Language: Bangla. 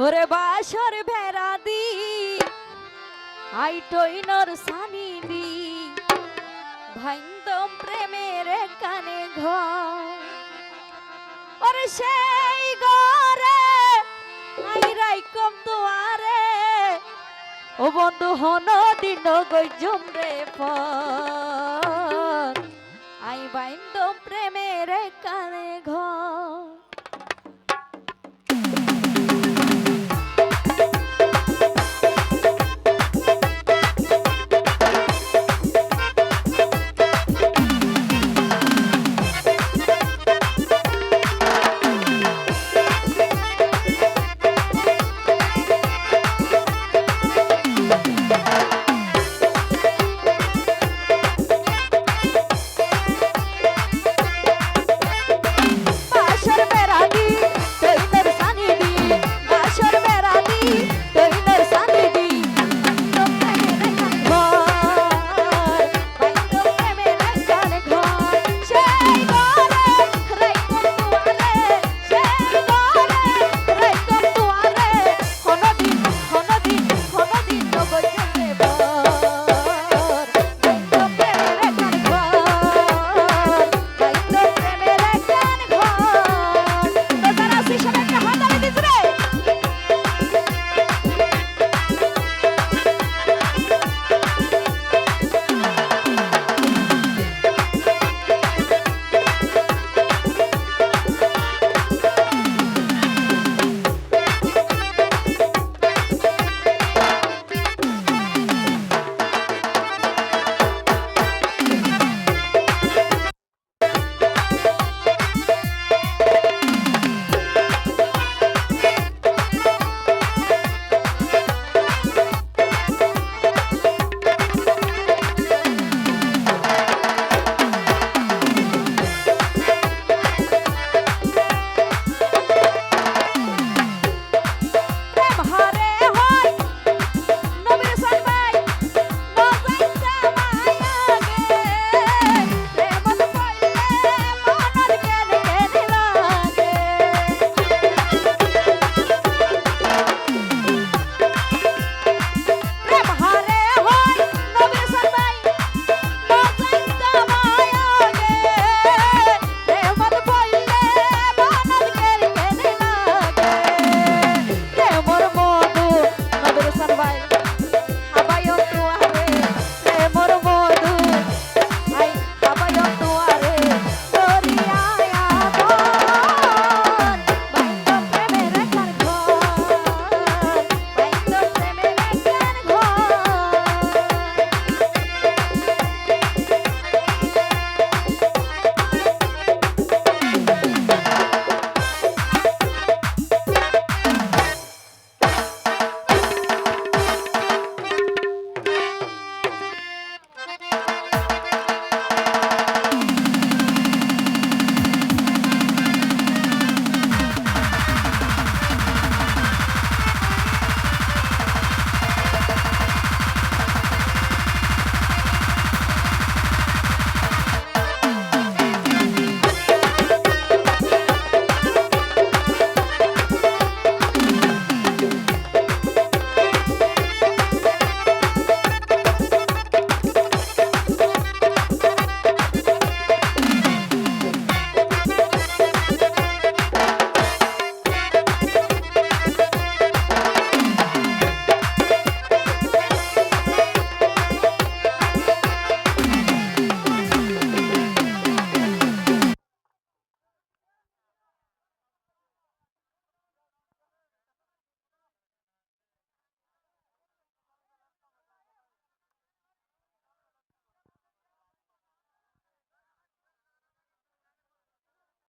ওরে বাসর ভেড়া দি আই টইনর সানি দি। ভাইন্দম প্রেমের কানে ঘর। ওরে সেই গরে আই রাই কম তোয়ারে ও বন্ধু হন দিন গই জমরে পর। আই বাইন্দম প্রেমের কানে